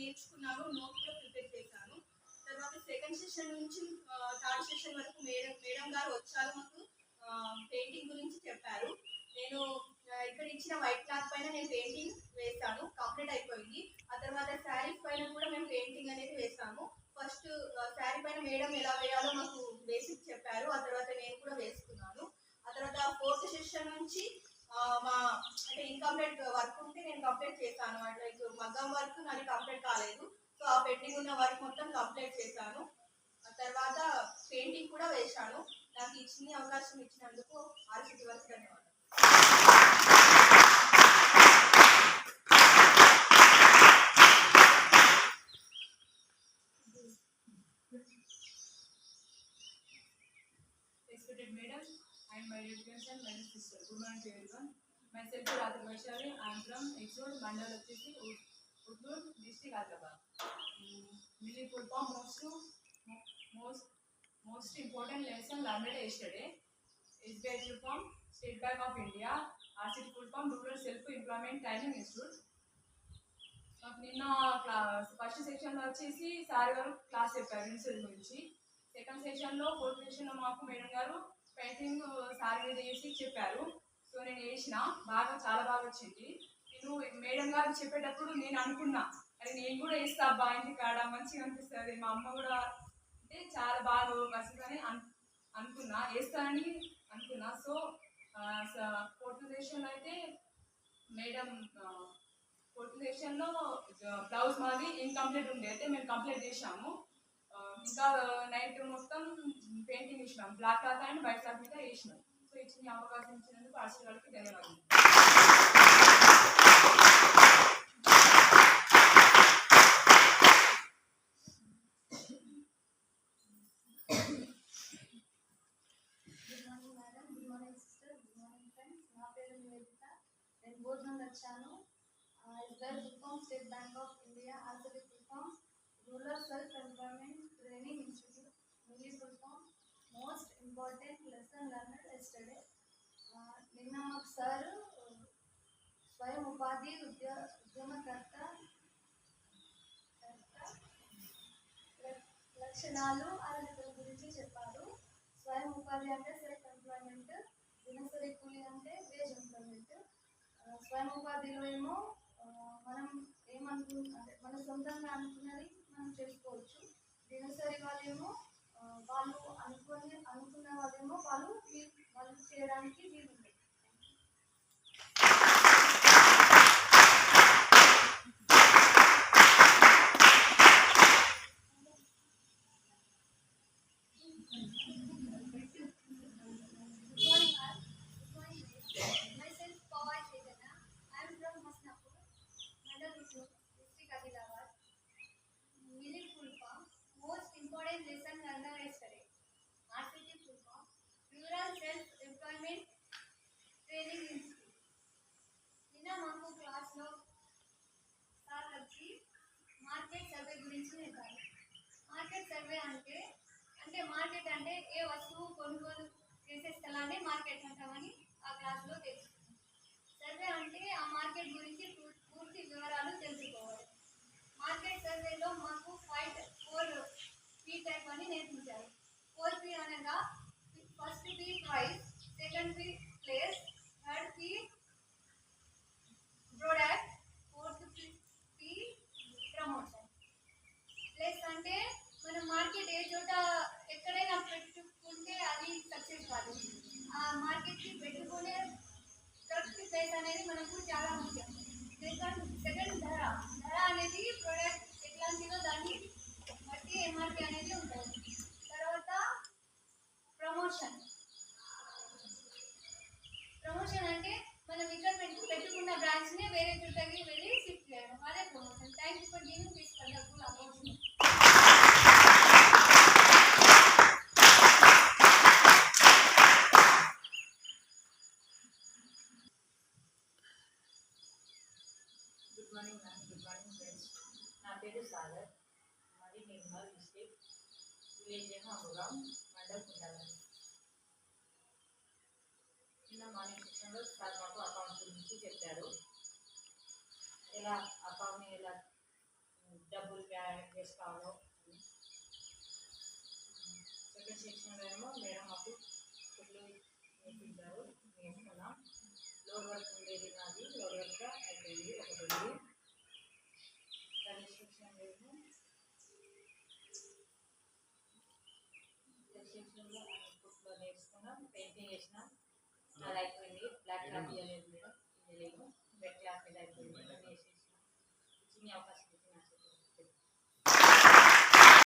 నేర్చుకున్నాను నోట్ కూడా ప్రిపేర్ చేశాను. తర్వాత సెకండ్ సెషన్ నుంచి థర్డ్ సెషన్ వరకు మేడం మేడం గారు వచ్చారు మాకు పెయింటింగ్ గురించి చెప్పారు. నేను ఇక్కడ ఇచ్చిన వైట్ క్లాత్ పైన నేను పెయింటింగ్ వేస్తాను కంప్లీట్ అయిపోయింది. ఆ తర్వాత శారీస్ పైన కూడా మేము పెయింటింగ్ అనేది వేస్తాము ఫస్ట్ శారీ పైన మేడం ఎలా వేయాలో మాకు బేసిక్ చెప్పారు. ఆ తర్వాత నేను కూడా వేసుకున్నాను. ఆ తర్వాత ఫోర్త్ సెషన్ నుంచి మా అంటే ఇన్కంప్లీట్ వర్క్ నేను కంప్లీట్ చేశాను. అంటే ఇప్పుడు మగ్గం వర్క్ నాది కంప్లీట్ కాలేదు. సో ఆ పెండింగ్ ఉన్న వర్క్ మొత్తం కంప్లీట్ చేశాను. ఆ తర్వాత పెయింటింగ్ కూడా వేశాను. నాకు ఇచ్చిన అవకాశం ఇచ్చినందుకు ఆర్సిటీ వరకు ధన్యవాదాలు. Respected madam. And my reputation, my sister. Good morning to everyone. Myself రాత్రి వైశాలి ఐఎమ్ ఫ్రమ్ మండల్ వచ్చేసి Uddur district Adilabad MILLY full form most most most important lesson learned yesterday SBI full form State Bank of India RSETI full form rural self employment training institute మాకు నిన్న first సెక్షన్లో వచ్చేసి sir గారు class చెప్పారు insurance గురించి second సెషన్లో fourth సెషన్లో మాకు మేడం గారు పెయింటింగ్ సార్ మీద చేసి చెప్పారు సో నేను వేసిన బాగా చాలా బాగా వచ్చింది. నేను మేడం గారు చెప్పేటప్పుడు నేను అనుకున్నా అరే నేను కూడా వేస్తా అబ్బా ఇంటి కాడ మంచిగా అనిపిస్తుంది మా అమ్మ కూడా అంటే చాలా బాగా వస్తుందని అను అనుకున్నా వేస్తానని అనుకున్నా. సో ఫోర్త్ అయితే మేడం ఫోర్త్ బ్లౌజ్ మాది ఇన్కంప్లీట్ ఉండే అయితే మేము కంప్లీట్ చేసాము ఇంకా నైట్ మొత్తం పెయింటింగ్ ఇచ్చినాం black cloth and white cloth మీద వేసినాం. సో ఇచ్చిన అవకాశం ఇచ్చినందుకు వాళ్ళకి ధన్యవాదాలు good madam good morning good నా పేరు వచ్చాను SBI full form State Bank of India RC full form rural self employment training institute MILLY full form most important lesson learner నిన్న సారు స్వయం ఉపాధి ఉద్యో ఉద్యమకర్త లక్షణాలు అర్హతల గురించి చెప్పారు. స్వయం ఉపాధి అంటే సెల్ఫ్ ఎంప్లాయ్మెంట్ దినసరి కూలి అంటే వేజ్ ఎంప్లాయ్మెంట్ స్వయం ఉపాధిలో ఏమో మనం ఏమనుకు అంటే మన సొంతంగా అనుకున్నది మనం చేసుకోవచ్చు. దినసరి వాళ్ళేమో వాళ్ళు అనుకునే అనుకున్న వాళ్ళేమో వాళ్ళు వాళ్ళు చేయడానికి మార్కెట్ సర్వే గురించి చెప్పారు మార్కెట్ సర్వే అంటే అంటే మార్కెట్ అంటే ఏ వస్తువు కొనుగోలు చేసే స్థలాన్ని మార్కెట్ అంటామని ఆ క్లాస్లో తెలుసుకున్నాం సర్వే అంటే ఆ మార్కెట్ గురించి పూర్తి వివరాలు తెలుసుకోవాలి మార్కెట్ సర్వేలో మాకు ఫైవ్ ఫోర్ పీ టైప్ అని నేర్పించారు. ఫోర్ పీ అనగా first P price second P place third P product fourth P promotion place అంటే మనం మార్కెట్ ఏ చోట ఎక్కడైనా పెట్టుకుంటే అది సక్సెస్ కాదు ఆ మార్కెట్కి పెట్టుకునే కరెక్ట్ ప్లేస్ అనేది మనకు చాలా ముఖ్యం. సెకండ్ సెకండ్ ధర. ధర అనేది ప్రోడక్ట్ ఎట్లాంటిదో దాన్ని బట్టి ఎంఆర్పి అనేది ఉంటుంది. తర్వాత promotion promotion good morning ma'am good morning friends నా పేరు సాగర్ మాది నిర్మల్ డిస్ట్రిక్ట్ విలేజ్ హంబుగాం మండల్ కుండాలం నిన్న మార్నింగ్ సెక్షన్లో సార్ మాకు అకౌంట్ గురించి చెప్పారు ఎలా అకౌంట్ని ఎలా డబ్బులు బ్యాలెన్స్ చేసుకోవాలో సెకండ్ సెక్షన్లో ఏమో మేడం మాకు ఫుడ్లు నేర్పించారు నేర్చుకున్నాం లోడ్ వర్క్ ఉండేది నాది లోడ్ వర్క్ అయిపోయింది ఒకటి ఉంది థర్డ్ సెక్షన్లో ఏమో థర్డ్ సెక్షన్లో ఫుడ్లో నేర్చుకున్నాం పెయింటింగ్ చేసినాం. అది అయిపోయింది బ్లాక్ క్లాత్ ఇవ్వలేదు మేడం ఇవ్వలేదు రెడ్ క్లాత్ అయిపోయింది వేసేసినాం. అవకాశం